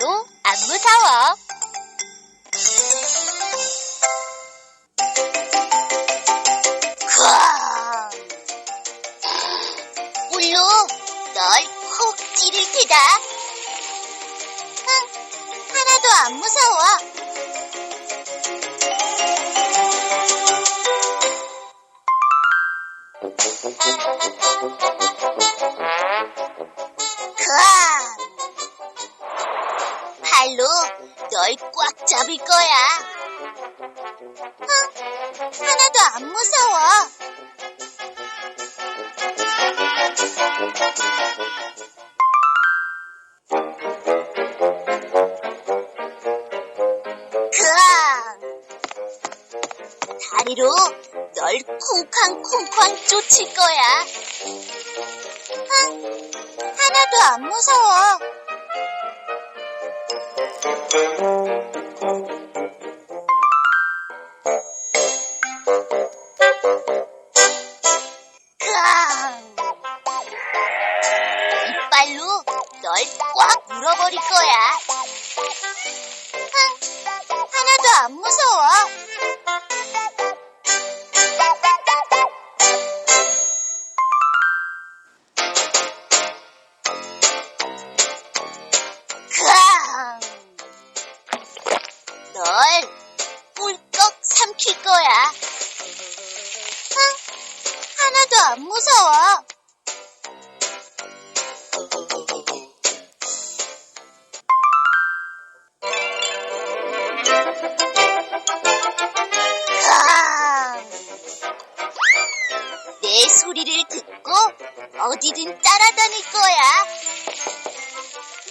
하나도 안 무서워. 우와. 물로 널 콕 찌를 테다. 응, 하나도 안 무서워. 널 꽉 잡을 거야. 응, 하나도 안 무서워. 크아! 다리로 널 쿵쾅쿵쾅 쫓을 거야. 응, 하나도 안 무서워. 이빨로 널 꽉 물어버릴 거야. 흥, 하나도 안 무서워. 내 소리를 듣고 어디든 따라다닐 거야.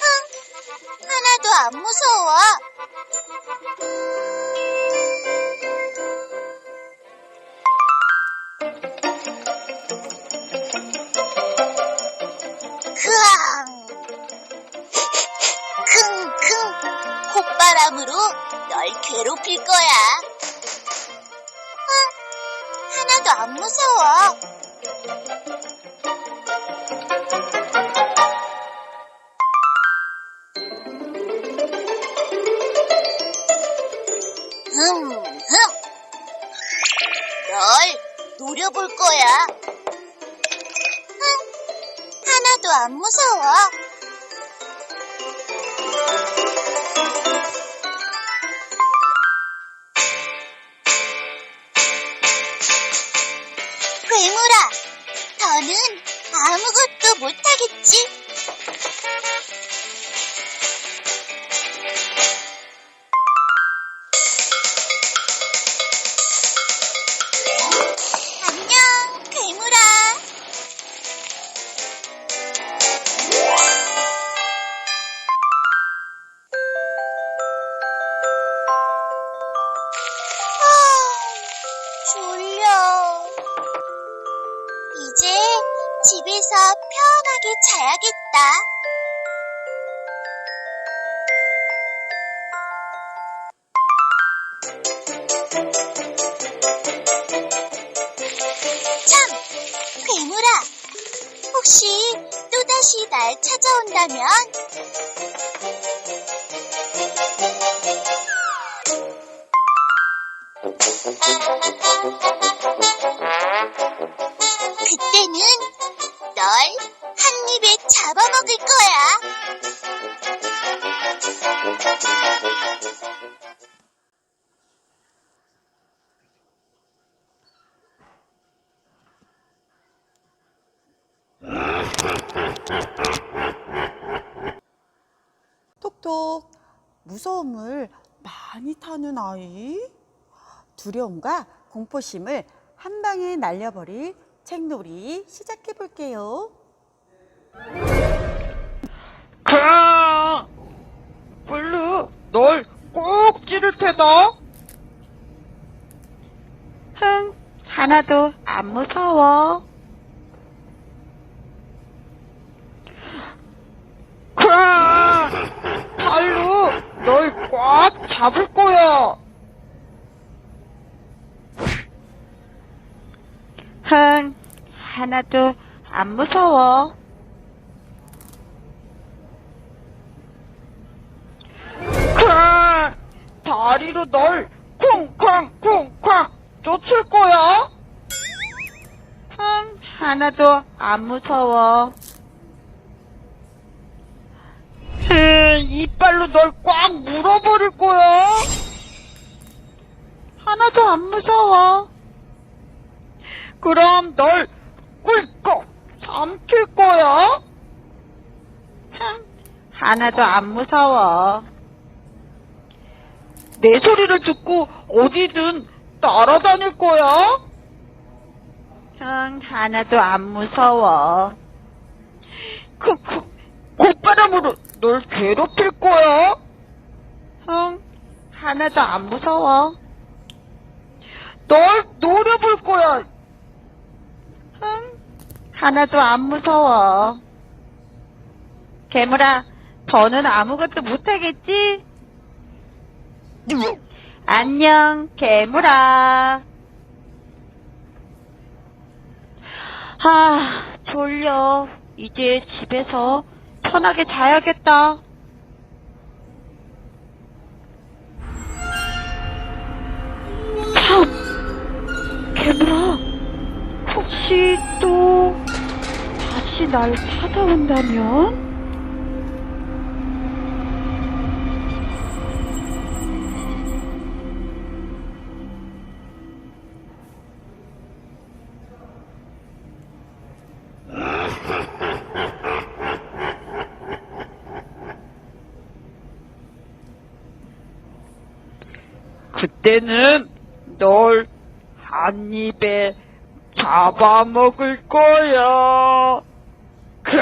흥, 하나도 안 무서워. 크앙! 킁킁 콧바람으로 널 괴롭힐 거야. 하나도 안 무서워. 흠, 흠. 널 노려볼 거야. 응, 하나도 안 무서워. 못하겠지? 아, 집에서 편하게 자야겠다. 참, 괴물아. 혹시 또다시 날 찾아온다면 그때는 널 한 입에 잡아먹을 거야. 톡톡 무서움을 많이 타는 아이 두려움과 공포심을 한 방에 날려버릴 책놀이 시작해 볼게요. 가! 블루, 널 꼭 찌를 테다. 흥, 하나도 안 무서워. 가! 발로 널 꽉 잡을 거야. 흥, 하나도 안 무서워. 다리로 널 쿵쾅쿵쾅 쫓을 거야. 흥, 하나도 안 무서워. 흥, 이빨로 널 꽉 물어버릴 거야. 하나도 안 무서워. 그럼 널 꿀꺽 삼킬 거야. 흥, 하나도 안 무서워. 내 소리를 듣고 어디든 따라다닐 거야. 흥, 하나도 안 무서워. 크크, 콧바람으로 널 괴롭힐 거야. 흥, 하나도 안 무서워. 널 노려볼 거야. 흥, 하나도 안 무서워. 괴물아, 더는 아무것도 못하겠지? 안녕, 괴물아. 아, 졸려. 이제 집에서 편하게 자야겠다. 참, 괴물아. 혹시 또 다시 날 찾아온다면? 그때는 널 한 입에 잡아먹을 거야. 크